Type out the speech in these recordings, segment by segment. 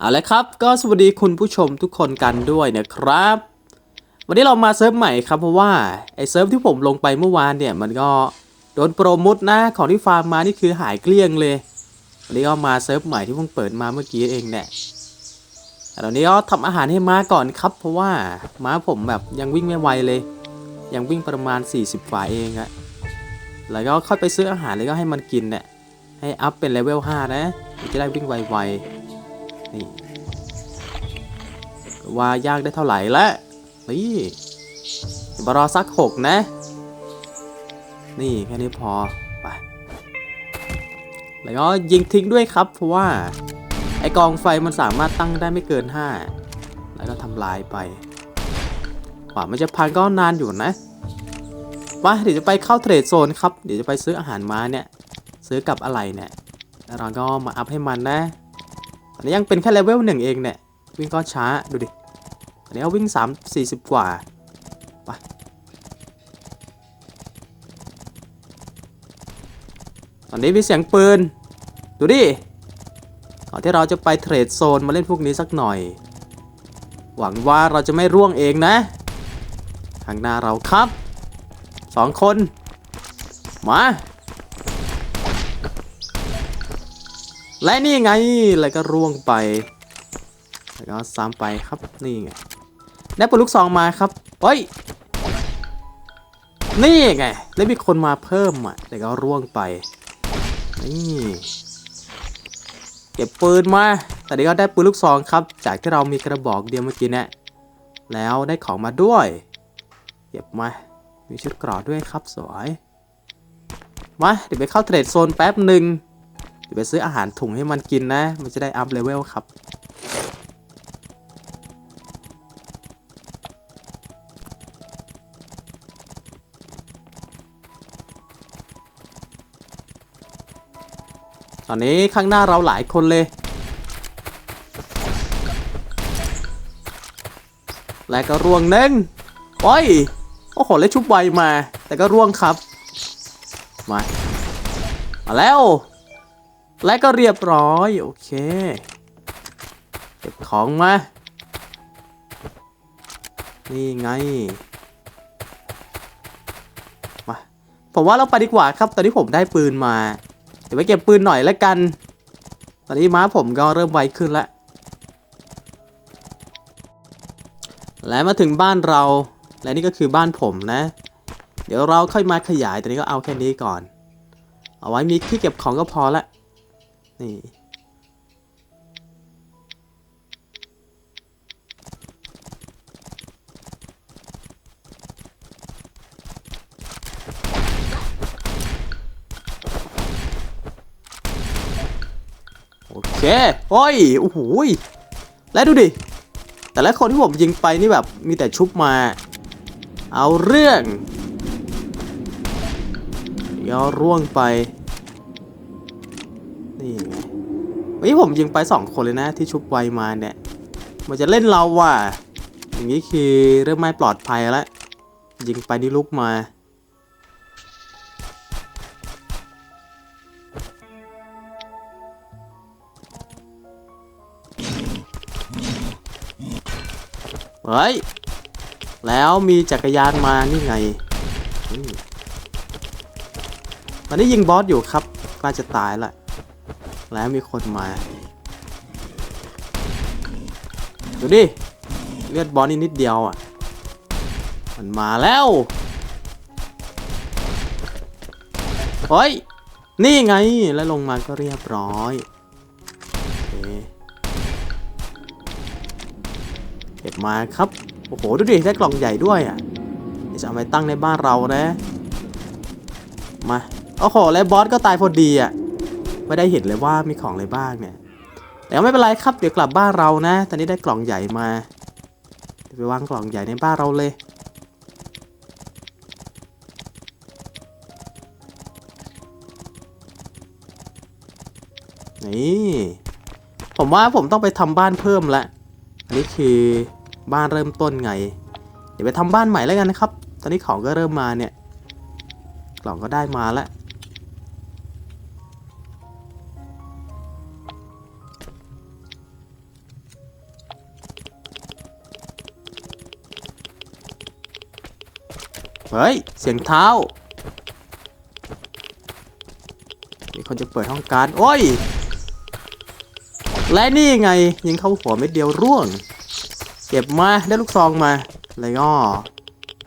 เอาละครับ ก็สวัสดีคุณผู้ชมทุกคนกันด้วยนะครับ วันนี้เรามาเซิร์ฟใหม่ครับเพราะว่าไอเซิร์ฟที่ผมลงไปเมื่อวานเนี่ย มันก็โดนโปรโมทนะของที่ฟาร์มมานี่คือหายเกลี้ยงเลย วันนี้ก็มาเซิร์ฟใหม่ที่เพิ่งเปิดมาเมื่อกี้เองเนี่ยแต่ตอนนี้ก็ทำอาหารให้ม้าก่อนครับ เพราะว่าม้าผมแบบยังวิ่งไม่ไวเลย ยังวิ่งประมาณ 40ฝ่าเองอะแล้วก็ค่อยไปซื้ออาหารแล้วก็ให้มันกินเนี่ยให้อัพเป็นเลเวล5นะจะได้วิ่งไวๆ นี่ว่ายากได้เท่าไหร่ละนี่บารอสักหกนะ นี่แค่นี้พอ ไป แล้วก็ยิงทิ้งด้วยครับ เพราะว่า ไอกองไฟมันสามารถตั้งได้ไม่เกิน 5 แล้วก็ทำลายไปกว่ามันจะพังก็นานอยู่นะมาเดี๋ยวจะไปเข้าเทรดโซนครับ เดี๋ยวจะไปซื้ออาหารม้าเนี่ย ซื้อกับอะไรเนี่ย แล้วเราก็มาอัพให้มันนะ อนนี้ยังเป็นแค่เลเวลหนึ่งเองเนี่ย วิ่งก็ช้าดูดิตอนนี้เอาวิ่ง3 40กว่าไปตอนนี้มีเสียงปืน ดูดิก่อนที่เราจะไปเทรดโซนมาเล่นพวกนี้สักหน่อย หวังว่าเราจะไม่ร่วงเองนะข้างหน้าเราครับสองคน มา และนี่ไง แล้วก็ร่วงไป แล้วก็ซ้ำไปครับ นี่ไง ได้ปืนลูกซองมาครับ เฮ้ย นี่ไง ได้มีคนมาเพิ่มอะ แล้วก็ร่วงไป นี่ เก็บปืนมา แต่นี้ก็ได้ปืนลูกซองครับ จากที่เรามีกระบอกเดียวเมื่อกี้เนี่ยแล้วได้ของมาด้วย เก็บมา มีชุดเกรอด้วยครับสวย มา เดี๋ยวไปเข้าเทรดโซนแป๊บหนึ่ง เดี๋ยวไปซื้ออาหารถุงให้มันกินนะ มันจะได้อัพเลเวลครับ ตอนนี้ข้างหน้าเราหลายคนเลย และก็ร่วงหนึ่งโอ้ย โอ้โหเลยชุบไวมา แต่ก็ร่วงครับ มา มาแล้ว และก็เรียบร้อย โอเค เก็บของมา นี่ไง มา ผมว่าเราไปดีกว่าครับ ตอนนี้ผมได้ปืนมา เดี๋ยวไปเก็บปืนหน่อยแล้วกัน ตอนนี้ม้าผมก็เริ่มไวขึ้นแล้ว และมาถึงบ้านเรา และนี่ก็คือบ้านผมนะ เดี๋ยวเราค่อยมาขยาย ตอนนี้ก็เอาแค่นี้ก่อน เอาไว้มีที่เก็บของก็พอละ นี่ โอเค โอ้ย โอ้โหและดูดิ แต่ละคนที่ผมยิงไปนี่แบบ มีแต่ชุบมา เอาเรื่องเดี๋ยวร่วงไป นี่ไงวันนี้ผมยิงไปสองคนเลยนะที่ชุบไวมาเนี่ย มันจะเล่นเราว่ะ อย่างนี้คือเริ่มไม่ปลอดภัยแล้ว ยิงไปนี่ลุกมา เฮ้ย แล้วมีจักรยานมานี่ไงอตอนนี้ยิงบอสอยู่ครับใกล้จะตายละ แล้วมีคนมา ดูดิ เลือดบอสนี่นิดเดียวอะ มันมาแล้วเฮ้ย นี่ไง แล้วลงมาก็เรียบร้อยเก็บมาครับ โอ้โห ดูดิ ได้กล่องใหญ่ด้วยอะจะเอาไปตั้งในบ้านเรานะ มา โอ้โห แล้วบอสก็ตายพอดีอะ ไม่ได้เห็นเลยว่ามีของอะไรบ้างเนี่ย แต่ก็ไม่เป็นไรครับเดี๋ยวกลับบ้านเรานะ ตอนนี้ได้กล่องใหญ่มาเดี๋ยวไปวางกล่องใหญ่ในบ้านเราเลยนี่ผมว่าผมต้องไปทำบ้านเพิ่มละอันนี้คือบ้านเริ่มต้นไง เดี๋ยวไปทำบ้านใหม่แล้วกันนะครับ ตอนนี้ของก็เริ่มมาเนี่ย กล่องก็ได้มาแล้ว ฮ้ย เสียงเท้า มีคนจะเปิดห้องการ โอ้ย และนี่ไง ยิงเข้าหัวเม็ดเดียวร่วง เก็บมา ได้ลูกซองมาแล้วก็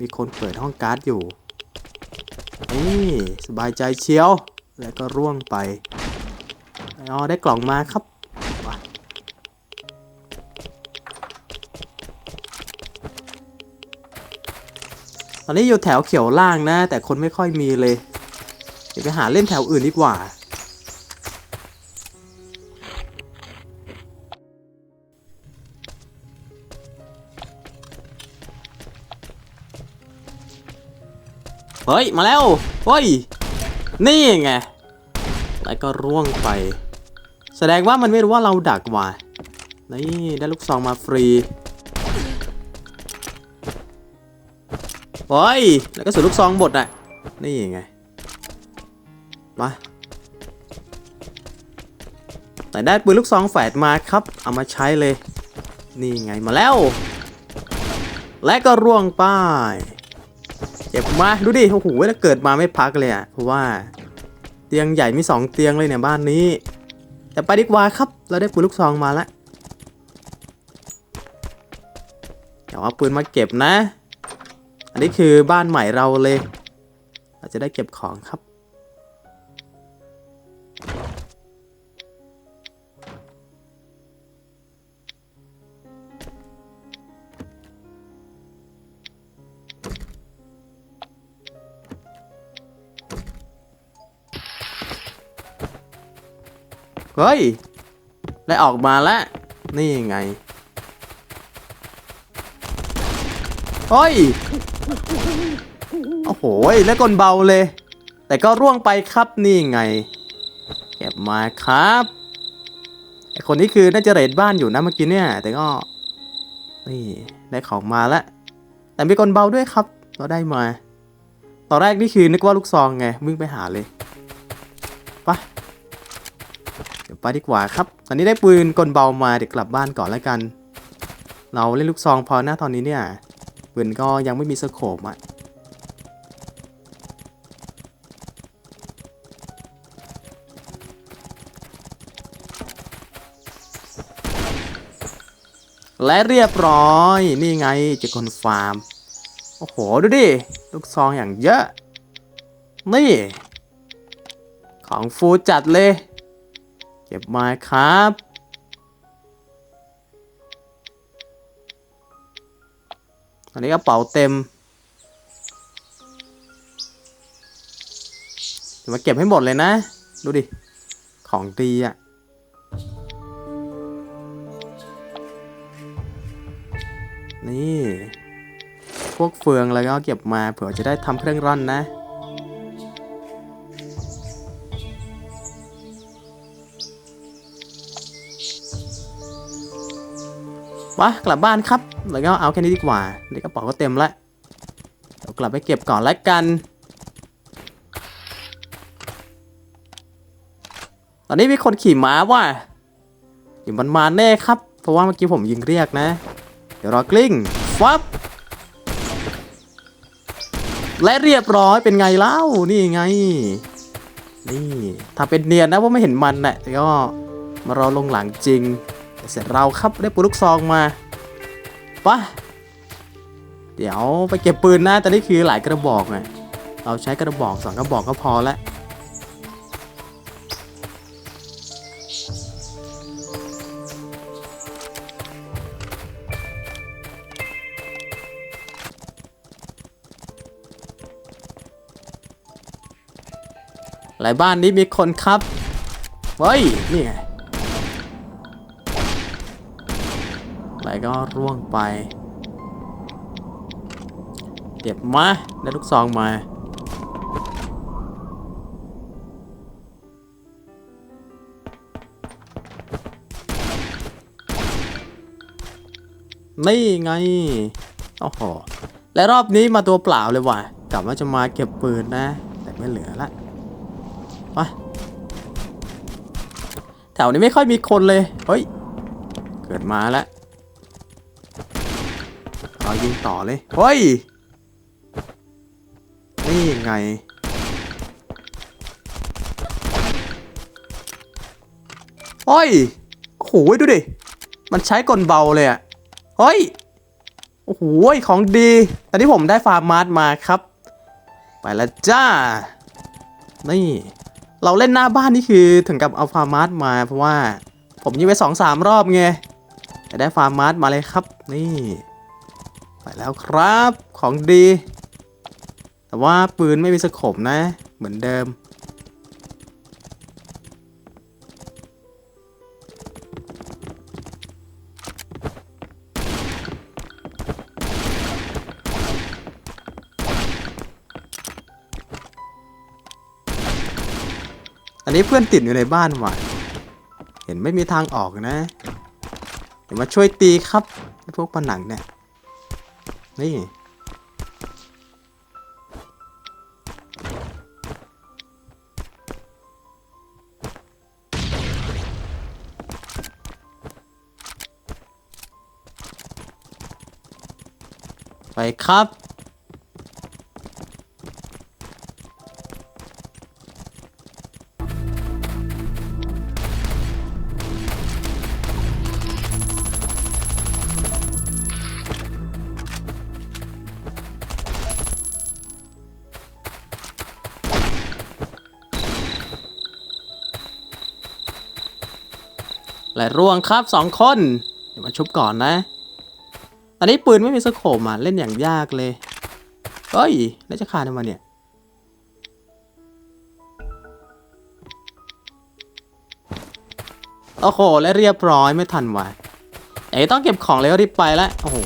มีคนเปิดห้องการ์ดอยู่ นี่สบายใจเชียว แล้วก็ร่วงไปแล้วก็ได้กล่องมาครับ ตอนนี้อยู่แถวเขียวล่างนะ แต่คนไม่ค่อยมีเลย เดี๋ยวไปหาเล่นแถวอื่นดีกว่า เฮ้ย มาแล้ว เฮ้ย นี่ไง แล้วก็ร่วงไป แสดงว่ามันไม่รู้ว่าเราดักว่ะนี่ ได้ลูกซองมาฟรี เฮ้ย แล้วก็สุดลูกซองบดอะ นี่ไง มาแต่ได้ปืนลูกซองแฝดมาครับ เอามาใช้เลย นี่ไงมาแล้ว และก็ร่วงไป้ายเก็บมา ดูดิ โอ้โหแล้วเกิดมาไม่พักเลยอะ เพราะว่า เตียงใหญ่มีสองเตียงเลยเนี่ยบ้านนี้ แต่ไปดีกว่าครับ เราได้ปืนลูกซองมาแล้วเดี๋ยวเอาปืนมาเก็บนะ นนี้คือบ้านใหม่เราเลย เราจะได้เก็บของครับ เฮ้ย ได้ออกมาแล้ว นี่ยังไง เฮ้ย โอ้โห แล้วกลเบาเลย แต่ก็ร่วงไปครับนี่ไง เก็บมาครับไอคนนี้คือน่าจะเรดบ้านอยู่นะเมื่อกี้เนี่ย แต่ก็ นี่ได้ของมาแล้ว แต่มีกลเบาด้วยครับ เราได้มา ตอนแรกนี่คือนึกว่าลูกซองไง วิ่งไปหาเลยไปเดี๋ยวไปดีกว่าครับ ตอนนี้ได้ปืนกลเบามาเดี๋ยวกลับบ้านก่อนแล้วกัน เราเล่นลูกซองพอหน้าตอนนี้เนี่ย ปืนก็ยังไม่มีสโคปอะและเรียบร้อย นี่ไงเจะคนฟาร์ม โอ้โห ดูดิ ลูกซองอย่างเยอะ นี่ ของฟูจัดเลย เก็บมาครับ อนนี้กระเป๋าเต็มเดี๋ยวมาเก็บให้หมดเลยนะ ดูดิ ของดีอะ่ะนี่ พวกเฟืองแล้วก็เก็บมาเผื่อจะได้ทำเครื่องร่อนนะ วะกลับบ้านครับ แล้วก็เอาแค่นี้ดีกว่าเดี๋ยวกระเป๋าก็เต็มแล้วเดี๋ยวกลับไปเก็บก่อนแล้วกัน ตอนนี้มีคนขี่ม้าว่ะเดี๋ยวมันมาแน่ครับ เพราะว่าเมื่อกี้ผมยิงเรียกนะ เดี๋ยวรอกลิ้งฟับและเรียบร้อยเป็นไงเล่า นี่ไง นี่ทำเป็นเนียนนะว่าไม่เห็นมันแหละก็มารอลงหลังจริง เสร็จเราครับได้ปืนลูกซองมาปะเดี๋ยวไปเก็บปืนนะแต่นี่คือหลายกระบอกไงเราใช้กระบอกสองกระบอกก็พอแล้วหลายบ้านนี้มีคนครับ เฮ้ย นี่ไง แล้ว ก็ร่วงไปเก็บมาได้ลูกซองมานี่ไง โอ้โห และรอบนี้มาตัวเปล่าเลยว่ะกลับว่าจะมาเก็บปืนนะ แต่ไม่เหลือละไปแถวนี้ไม่ค่อยมีคนเลย เฮ้ย เกิดมาแล้ว เรายิงต่อเลยเฮ้ยนี่ยังไงโอ้ยโอ้โหดูดิ มันใช้กลเบาเลยอะเฮ้ย โอ้โหของดี ตอนนี้ผมได้ฟาร์มมาร์ทมาครับ ไปแล้วจ้า นี่ เราเล่นหน้าบ้านนี่คือถึงกับเอาฟาร์มมาร์ทมาเพราะว่า ผมยิงไปสองสามรอบไงได้ฟาร์มมาร์ทมาเลยครับ นี่ แล้วครับของดี แต่ว่าปืนไม่มีสโคปนะ เหมือนเดิม อันนี้เพื่อนติดอยู่ในบ้านว่ะ เห็นไม่มีทางออกนะ เดี๋ยวมาช่วยตีครับไอ้พวกผนังเนี่ย นี่ ไปครับ และร่วงครับสองคน เดี๋ยวมาชุบก่อนนะ ตอนนี้ปืนไม่มีสโคปอะเล่นอย่างยากเลย เฮ้ย แล้วจะขาดทำไมเนี่ย โอ้โห และเรียบร้อยไม่ทันว่ะไอ้ต้องเก็บของเลยก็รีบไปแล้วโอ้โห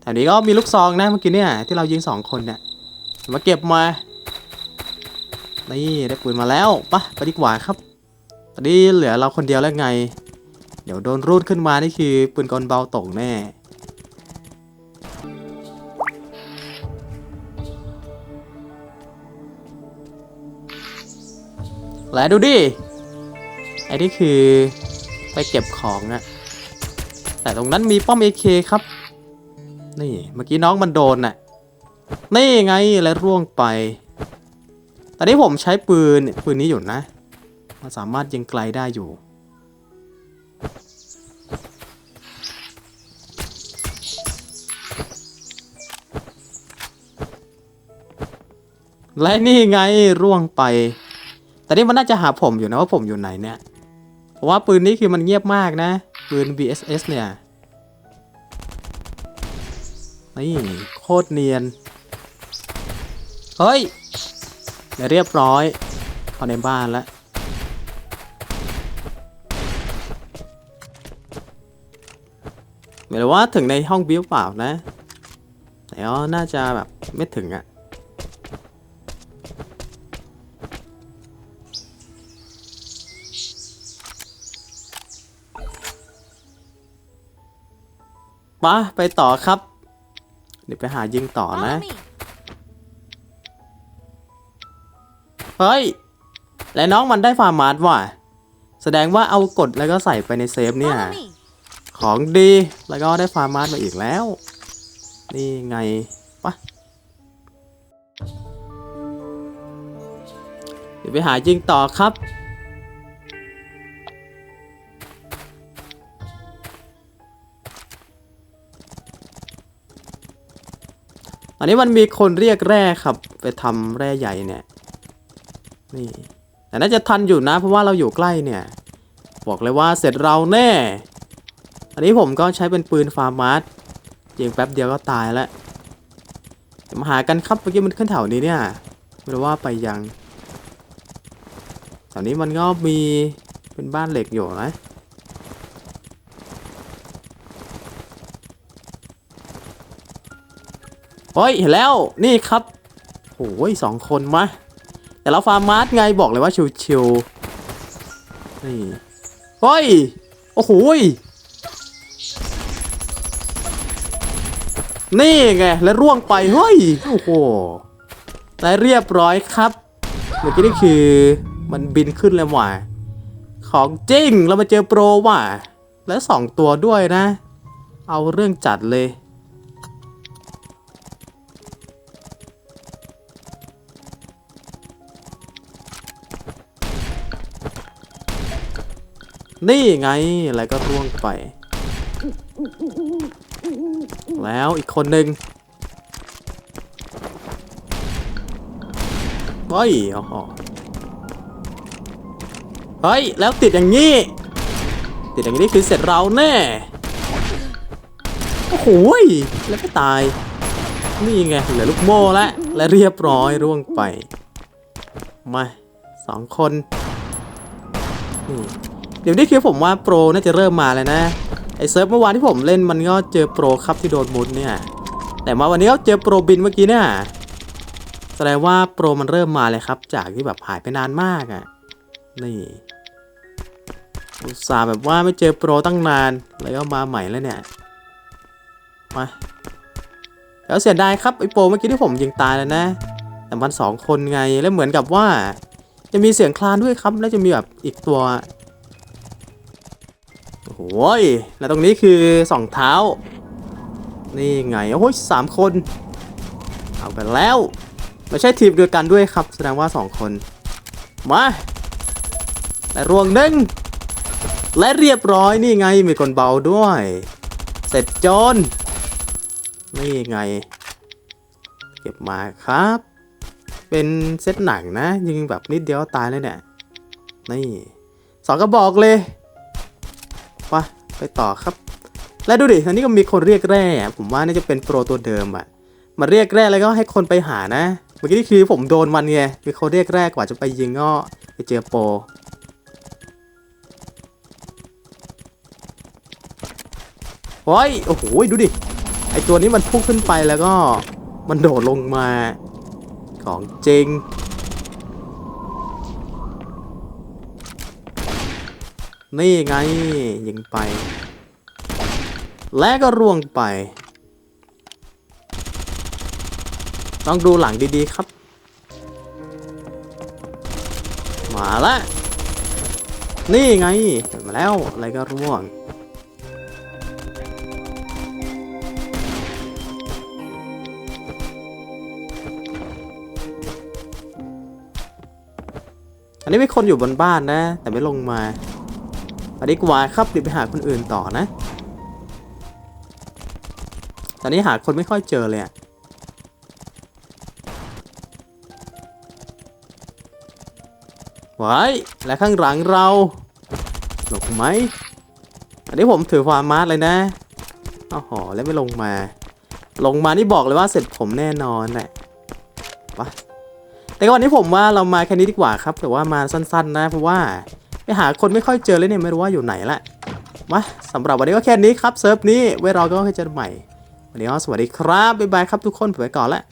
แถวนี้ก็มีลูกซองนะเมื่อกี้เนี่ยที่เรายิงสองคนเนี่ยมาเก็บมา นี่ได้ปืนมาแล้วปะไปดีกว่าครับ ตอนนี้เหลือเราคนเดียวแล้วไง เดี๋ยวโดนรูดขึ้นมานี่คือปืนกลเบาตกแน่และดูดิไอ้นี่คือไปเก็บของอะแต่ตรงนั้นมีป้อม AK ครับ นี่เมื่อกี้น้องมันโดนน่ะ นี่ไงและร่วงไป ตอนนี้ผมใช้ปืนปืนนี้อยู่นะ มันสามารถยิงไกลได้อยู่ และนี่ไงร่วงไป แต่นี่มันน่าจะหาผมอยู่นะว่าผมอยู่ไหนเนี่ย เพราะว่าปืนนี้คือมันเงียบมากนะ ปืน BSS เนี่ย นี่โคตรเนียน เฮ้ย เดี๋ยวเรียบร้อยเข้าในบ้านแล้วไม่รู้ว่าถึงในห้องบิวเปล่านะ แต่ก็น่าจะแบบไม่ถึงอะปะไปต่อครับ เดี๋ยวไปหายิงต่อนะ เฮ้ย และน้องมันได้ฟาร์มาร์ทว่ะ แสดงว่าเอากดแล้วก็ใส่ไปในเซฟเนี่ย ของดีแล้วก็ได้ฟาร์มาร์ทมาอีกแล้ว นี่ไงปะเดี๋ยวไปหายิงต่อครับอันนี้มันมีคนเรียกแร่ครับ ไปทำแร่ใหญ่เนี่ย นี่แต่น่าจะทันอยู่นะ เพราะว่าเราอยู่ใกล้เนี่ย บอกเลยว่าเสร็จเราแน่ อันนี้ผมก็ใช้เป็นปืนฟาร์มาร์สยิงแป๊บเดียวก็ตายแล้วเดี๋ยวมาหากันครับเมื่อกี้มันขึ้นแถวนี้เนี่ยไม่รู้ว่าไปยังแถวนี้มันก็มีเป็นบ้านเหล็กอยู่นะโอ้ยเห็นแล้วนี่ครับโอ้ยสองคนมา แต่เราฟาร์มมาร์สไงบอกเลยว่าชิวๆนี่เฮ้ย โอ้โหนี่ไง แล้วร่วงไป เฮ้ย โอ้โหและเรียบร้อยครับ เมื่อกี้นี่คือมันบินขึ้นแล้วว่ะของจริง เรามาเจอโปรว่ะ และสองตัวด้วยนะ เอาเรื่องจัดเลย นี่ไงอะไรก็ร่วงไป แล้วอีกคนหนึ่งเฮ้ยโอ้โหเฮ้ย แล้วติดอย่างนี้ ติดอย่างนี้คือเสร็จเราแน่ โอ้โหแล้วก็ตาย นี่ไงเหลือลูกโม่แล้วและเรียบร้อยร่วงไป มาสองคน นี่ เดี๋ยวนี้คือผมว่าโปรน่าจะเริ่มมาแล้วนะ ไอเซิร์ฟเมื่อวานที่ผมเล่นมันก็เจอโปรครับที่โดนมุดเนี่ย แต่มาวันนี้ก็เจอโปรบินเมื่อกี้เนี่ยแสดงว่าโปรมันเริ่มมาเลยครับ จากที่แบบหายไปนานมากอะ่ะ นี่อุตส่าห์แบบว่าไม่เจอโปรตั้งนานแล้วก็มาใหม่แล้วเนี่ย มาแล้วเสียดายครับไอโปรเมื่อกี้ที่ผมยิงตายแล้วนะ แต่มันสองคนไงแล้วเหมือนกับว่า จะมีเสียงคลานด้วยครับ แล้วจะมีแบบอีกตัว ยแล้วตรงนี้คือสองเท้า นี่ไง โอ้ยสามคน เอากันแล้ว ไม่ใช่ทีมเดียวกันด้วยครับ แสดงว่าสองคน มาและรวงหนึ่งและเรียบร้อยนี่ไงมีคนเบาด้วย เสร็จโจนนี่ไง เก็บมาครับ เป็นเซตหนังนะ ยิงแบบนิดเดียวตายเลยเนี่ย นี่สองกระบอกเลย ไปไปต่อครับ และดูดิตอนนี้ก็มีคนเรียกแร่ผมว่าน่าจะเป็นโปรตัวเดิมอะมาเรียกแร่แล้วก็ให้คนไปหานะ เมื่อกี้นี่คือผมโดนมันไงคือเขาเรียกแร่กว่าจะไปยิงก็ไปเจอโปรโอ้ยโอ้โหดูดิไอตัวนี้มันพุ่งขึ้นไปแล้วก็มันโดดลงมาของจริง นี่ไง ยิงไป และก็ร่วงไป ต้องดูหลังดีๆครับ มาละนี่ไงเห็นมาแล้วอะไรก็ร่วงอันนี้มีคนอยู่บนบ้านนะ แต่ไม่ลงมา อันนี้กว่าครับเดี๋ยวไปหาคนอื่นต่อนะ ตอนนี้หาคนไม่ค่อยเจอเลยอะไว้และข้างหลังเราลงไหม อันนี้ผมถือความมาร์เลยนะอ้าวหอแล้วไม่ลงมา ลงมานี่บอกเลยว่าเสร็จผมแน่นอนแหละไปะแต่ก็วันนี้ผมว่าเรามาแค่นี้ดีกว่าครับ แต่ว่ามาสั้นๆนะเพราะว่า ไปหาคนไม่ค่อยเจอเลยเนี่ยไม่รู้ว่าอยู่ไหนละมาสำหรับวันนี้ก็แค่นี้ครับเซิร์ฟนี้ไว้รอก็ค่อยเจอใหม่ วันนี้ก็สวัสดีครับบ๊ายบายครับทุกคนไปก่อนละ